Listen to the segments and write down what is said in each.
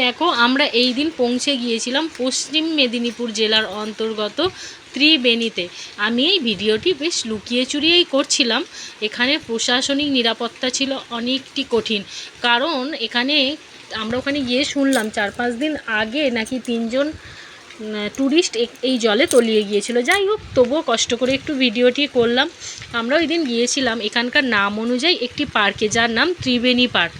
দেখো, আমরা এই দিন পৌঁছে গিয়েছিলাম পশ্চিম মেদিনীপুর জেলার অন্তর্গত ত্রিবেণীতে। আমি এই ভিডিওটি বেশ লুকিয়ে চুরিয়েই করছিলাম। এখানে প্রশাসনিক নিরাপত্তা ছিল অনেকটি কঠিন। কারণ এখানে আমরা ওখানে গিয়ে শুনলাম, চার পাঁচ দিন আগে নাকি তিনজন ট্যুরিস্ট এই জলে তলিয়ে গিয়েছিল। যাই হোক, তবুও কষ্ট করে একটু ভিডিওটি করলাম। আমরা ওই দিন গিয়েছিলাম। এখানকার নাম অনুযায়ী একটি পার্কে যার নাম ত্রিবেণী পার্ক।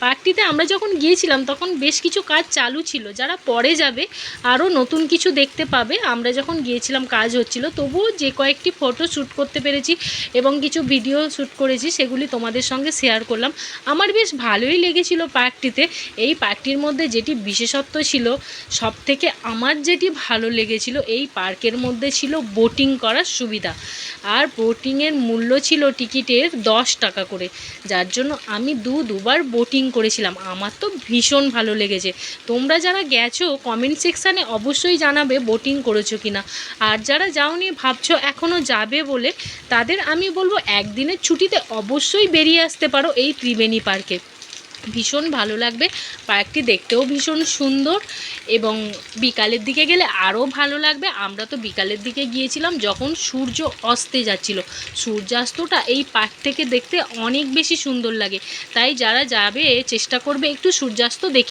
পার্কটিতে আমরা যখন গিয়েছিলাম, তখন বেশ কিছু কাজ চালু ছিল। যারা পরে যাবে, আরও নতুন কিছু দেখতে পাবে। আমরা যখন গিয়েছিলাম, কাজ হচ্ছিল। তবুও যে কয়েকটি ফটো শ্যুট করতে পেরেছি এবং কিছু ভিডিও শ্যুট করেছি, সেগুলি তোমাদের সঙ্গে শেয়ার করলাম। আমার বেশ ভালোই লেগেছিল পার্কটিতে। এই পার্কটির মধ্যে যেটি বিশেষত্ব ছিল সব থেকে আমার যেটি ভালো লেগেছিল, এই পার্কের মধ্যে ছিল বোটিং করার সুবিধা। আর বোটিংয়ের মূল্য ছিল টিকিটের দশ টাকা করে। যার জন্য আমি দু দুবার বোটিং করেছিলাম। আমার তো ভীষণ ভালো লেগেছে। তোমরা যারা গেছো কমেন্ট সেকশানে অবশ্যই জানাবে বোটিং করেছ কি না আর যারা যাওনি, ভাবছ এখনও যাবে বলে, তাদের আমি বলব একদিনের ছুটিতে অবশ্যই বেরিয়ে আসতে পারো এই ত্রিবেণী পার্কে। ভীষণ ভালো লাগবে। পার্কটি দেখতেও ভীষণ সুন্দর এবং বিকালের দিকে গেলে আরও ভালো লাগবে। আমরা তো বিকালের দিকে গিয়েছিলাম যখন সূর্য অস্তে যাচ্ছিল। সূর্যাস্তটা এই পার্ক থেকে দেখতে অনেক বেশি সুন্দর লাগে। তাই যারা যাবে, চেষ্টা করবে একটু সূর্যাস্ত দেখে